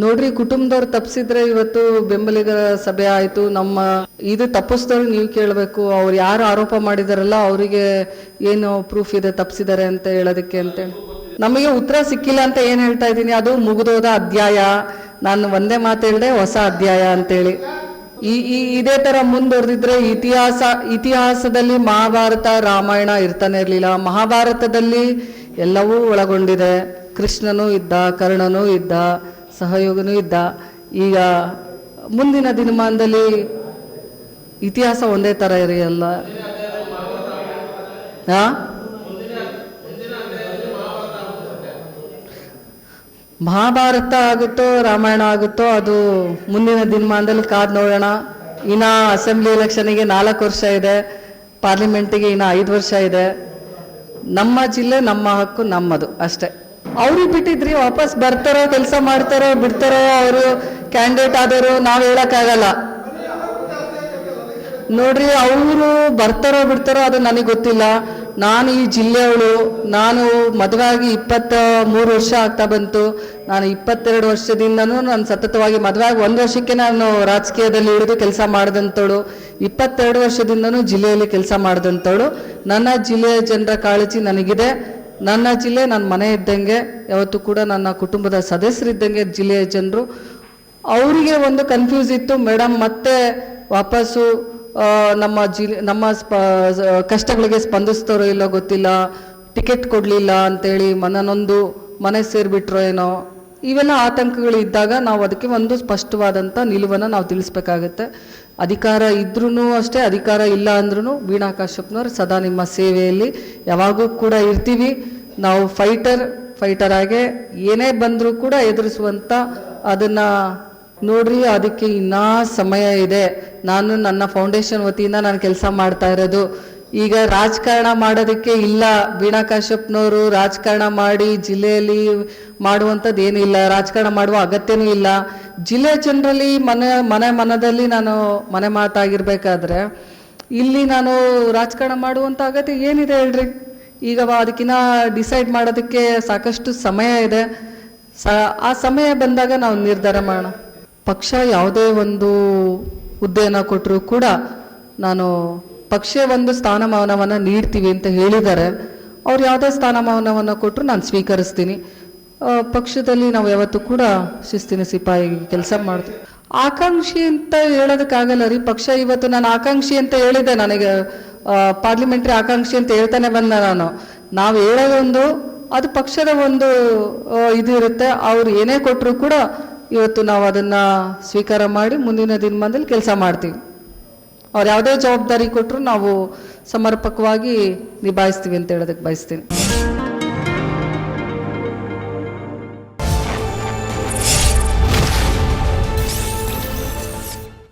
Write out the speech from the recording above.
ನೋಡ್ರಿ, ಕುಟುಂಬದವ್ರು ತಪ್ಪಿಸಿದ್ರೆ ಇವತ್ತು ಬೆಂಬಲಿಗರ ಸಭೆ ಆಯಿತು. ನಮ್ಮ ಇದು ತಪ್ಪಿಸಿದವ್ರು ನೀವು ಕೇಳಬೇಕು. ಅವ್ರು ಯಾರು ಆರೋಪ ಮಾಡಿದಾರಲ್ಲ, ಅವರಿಗೆ ಏನು ಪ್ರೂಫ್ ಇದೆ ತಪ್ಪಿಸಿದ್ದಾರೆ ಅಂತ ಹೇಳೋದಕ್ಕೆ ಅಂತ ನಮಗೆ ಉತ್ತರ ಸಿಕ್ಕಿಲ್ಲ ಅಂತ ಏನು ಹೇಳ್ತಾ ಇದ್ದೀನಿ? ಅದು ಮುಗಿದೋದ ಅಧ್ಯಾಯ. ನಾನು ಒಂದೇ ಮಾತು ಹೇಳ್ದೆ, ಹೊಸ ಅಧ್ಯಾಯ ಅಂತೇಳಿ ಈ ಈ, ಇದೇ ತರ ಮುಂದುವರೆದಿದ್ರೆ ಇತಿಹಾಸ, ಇತಿಹಾಸದಲ್ಲಿ ಮಹಾಭಾರತ, ರಾಮಾಯಣ ಇರ್ತಾನೆ ಇರಲಿಲ್ಲ. ಮಹಾಭಾರತದಲ್ಲಿ ಎಲ್ಲವೂ ಒಳಗೊಂಡಿದೆ. ಕೃಷ್ಣನೂ ಇದ್ದ, ಕರ್ಣನೂ ಇದ್ದ. ಸಹಯೋಗನೂ ಇದ್ದ. ಈಗ ಮುಂದಿನ ದಿನಮಾನದಲ್ಲಿ ಇತಿಹಾಸ ಒಂದೇ ತರ ಇರೆಯಲ್ಲ. ಹಾಂ? ಮಹಾಭಾರತ ಆಗುತ್ತೋ, ರಾಮಾಯಣ ಆಗುತ್ತೋ, ಅದು ಮುಂದಿನ ದಿನಮಾನದಲ್ಲಿ ಕಾದ್ ನೋಡೋಣ. ಇನ್ನ ಅಸೆಂಬ್ಲಿ ಎಲೆಕ್ಷನ್ಗೆ ನಾಲ್ಕು ವರ್ಷ ಇದೆ. ಪಾರ್ಲಿಮೆಂಟಿಗೆ ಇನ್ನ ಐದು ವರ್ಷ ಇದೆ. ನಮ್ಮ ಜಿಲ್ಲೆ, ನಮ್ಮ ಹಕ್ಕು ನಮ್ಮದು ಅಷ್ಟೇ. ಅವ್ರಿಗೆ ಬಿಟ್ಟಿದ್ರಿ, ವಾಪಸ್ ಬರ್ತಾರೋ, ಕೆಲಸ ಮಾಡ್ತಾರೋ, ಬಿಡ್ತಾರೋ ಅವರು ಕ್ಯಾಂಡಿಡೇಟ್ ಆದವರು, ನಾವು ಹೇಳಕ್ಕಾಗಲ್ಲ. ನೋಡ್ರಿ, ಅವರು ಬರ್ತಾರೋ, ಬಿಡ್ತಾರೋ ಅದು ನನಗೆ ಗೊತ್ತಿಲ್ಲ. ನಾನು ಈ ಜಿಲ್ಲೆಯವಳು, ನಾನು ಮದುವೆ ಆಗಿ ಇಪ್ಪತ್ತ ಮೂರು ವರ್ಷ ಆಗ್ತಾ ಬಂತು. ನಾನು ಇಪ್ಪತ್ತೆರಡು ವರ್ಷದಿಂದನೂ ನಾನು ಸತತವಾಗಿ ಮದುವೆ ಆಗಿ ಒಂದು ವರ್ಷಕ್ಕೆ ನಾನು ರಾಜಕೀಯದಲ್ಲಿ ಇಳಿದು ಕೆಲಸ ಮಾಡಿದಂಥವಳು. ಇಪ್ಪತ್ತೆರಡು ವರ್ಷದಿಂದನೂ ಜಿಲ್ಲೆಯಲ್ಲಿ ಕೆಲಸ ಮಾಡಿದಂಥವಳು. ನನ್ನ ಜಿಲ್ಲೆಯ ಜನರ ಕಾಳಜಿ ನನಗಿದೆ. ನನ್ನ ಜಿಲ್ಲೆ ನನ್ನ ಮನೆ ಇದ್ದಂಗೆ, ಯಾವತ್ತೂ ಕೂಡ ನನ್ನ ಕುಟುಂಬದ ಸದಸ್ಯರಿದ್ದಂಗೆ ಜಿಲ್ಲೆಯ ಜನರು. ಅವರಿಗೆ ಒಂದು ಕನ್ಫ್ಯೂಸ್ ಇತ್ತು ಮೇಡಮ್ ಮತ್ತೆ ವಾಪಸ್ಸು ನಮ್ಮ ಜಿಲ್ಲೆ ನಮ್ಮ ಸ್ಪ ಕಷ್ಟಗಳಿಗೆ ಸ್ಪಂದಿಸ್ತಾರೋ ಇಲ್ಲೋ ಗೊತ್ತಿಲ್ಲ, ಟಿಕೆಟ್ ಕೊಡಲಿಲ್ಲ ಅಂತೇಳಿ ಮನನೊಂದು ಮನೆ ಸೇರಿಬಿಟ್ರೋ ಏನೋ. ಇವೆಲ್ಲ ಆತಂಕಗಳು ಇದ್ದಾಗ ನಾವು ಅದಕ್ಕೆ ಒಂದು ಸ್ಪಷ್ಟವಾದಂಥ ನಿಲುವನ್ನು ನಾವು ತಿಳಿಸ್ಬೇಕಾಗತ್ತೆ. ಅಧಿಕಾರ ಇದ್ರೂ ಅಷ್ಟೇ, ಅಧಿಕಾರ ಇಲ್ಲ ಅಂದ್ರೂ ವೀಣಾ ಕಾಶ್ಯಪ್ನವ್ರು ಸದಾ ನಿಮ್ಮ ಸೇವೆಯಲ್ಲಿ ಯಾವಾಗೂ ಕೂಡ ಇರ್ತೀವಿ. ನಾವು ಫೈಟರ್ ಫೈಟರ್ ಆಗಿ ಏನೇ ಬಂದರೂ ಕೂಡ ಎದುರಿಸುವಂಥ ಅದನ್ನು ನೋಡ್ರಿ, ಅದಕ್ಕೆ ಇನ್ನೂ ಸಮಯ ಇದೆ. ನಾನು ನನ್ನ ಫೌಂಡೇಶನ್ ವತಿಯಿಂದ ನಾನು ಕೆಲಸ ಮಾಡ್ತಾ ಇರೋದು. ಈಗ ರಾಜಕಾರಣ ಮಾಡೋದಕ್ಕೆ ಇಲ್ಲ. ವೀಣಾ ಕಾಶ್ಯಪ್ನವರು ರಾಜಕಾರಣ ಮಾಡಿ ಜಿಲ್ಲೆಯಲ್ಲಿ ಮಾಡುವಂಥದ್ದು ಏನಿಲ್ಲ. ರಾಜಕಾರಣ ಮಾಡುವ ಅಗತ್ಯನೂ ಇಲ್ಲ. ಜಿಲ್ಲೆ ಜನರಲ್ಲಿ ಮನೆ ಮನೆ ಮನದಲ್ಲಿ ನಾನು ಮನೆ ಮಾತಾಗಿರ್ಬೇಕಾದ್ರೆ, ಇಲ್ಲಿ ನಾನು ರಾಜಕಾರಣ ಮಾಡುವಂಥ ಅಗತ್ಯ ಏನಿದೆ ಹೇಳ್ರಿ? ಈಗ ಅದಕ್ಕಿನ್ನ ಡಿಸೈಡ್ ಮಾಡೋದಕ್ಕೆ ಸಾಕಷ್ಟು ಸಮಯ ಇದೆ. ಸ, ಆ ಸಮಯ ಬಂದಾಗ ನಾವು ನಿರ್ಧಾರ ಮಾಡೋಣ. ಪಕ್ಷ ಯಾವುದೇ ಒಂದು ಹುದ್ದೆಯನ್ನು ಕೊಟ್ಟರೂ ಕೂಡ ನಾನು ಪಕ್ಷ ಒಂದು ಸ್ಥಾನಮಾನವನ್ನು ನೀಡ್ತೀವಿ ಅಂತ ಹೇಳಿದ್ದಾರೆ. ಅವ್ರು ಯಾವುದೇ ಸ್ಥಾನಮಾನವನ್ನು ಕೊಟ್ಟರು ನಾನು ಸ್ವೀಕರಿಸ್ತೀನಿ. ಪಕ್ಷದಲ್ಲಿ ನಾವು ಯಾವತ್ತೂ ಕೂಡ ಶಿಸ್ತಿನ ಸಿಪಾಯಿ ಕೆಲಸ ಮಾಡ್ತೀವಿ. ಆಕಾಂಕ್ಷಿ ಅಂತ ಹೇಳೋದಕ್ಕಾಗಲ್ಲ ರೀ, ಪಕ್ಷ ಇವತ್ತು ನಾನು ಆಕಾಂಕ್ಷಿ ಅಂತ ಹೇಳಿದೆ ನನಗೆ. ಪಾರ್ಲಿಮೆಂಟ್ರಿ ಆಕಾಂಕ್ಷಿ ಅಂತ ಹೇಳ್ತಾನೆ ಬಂದ ನಾನು. ನಾವು ಹೇಳೋದೊಂದು ಅದು ಪಕ್ಷದ ಒಂದು ಇದು ಇರುತ್ತೆ. ಅವ್ರು ಏನೇ ಕೊಟ್ಟರು ಕೂಡ ಇವತ್ತು ನಾವು ಅದನ್ನ ಸ್ವೀಕಾರ ಮಾಡಿ ಮುಂದಿನ ದಿನಮಾನದಲ್ಲಿ ಕೆಲಸ ಮಾಡ್ತೀವಿ. ಅವ್ರು ಯಾವುದೇ ಜವಾಬ್ದಾರಿ ಕೊಟ್ಟರು ನಾವು ಸಮರ್ಪಕವಾಗಿ ನಿಭಾಯಿಸ್ತೀವಿ ಅಂತ ಹೇಳೋದಕ್ಕೆ ಬಯಸ್ತೀನಿ.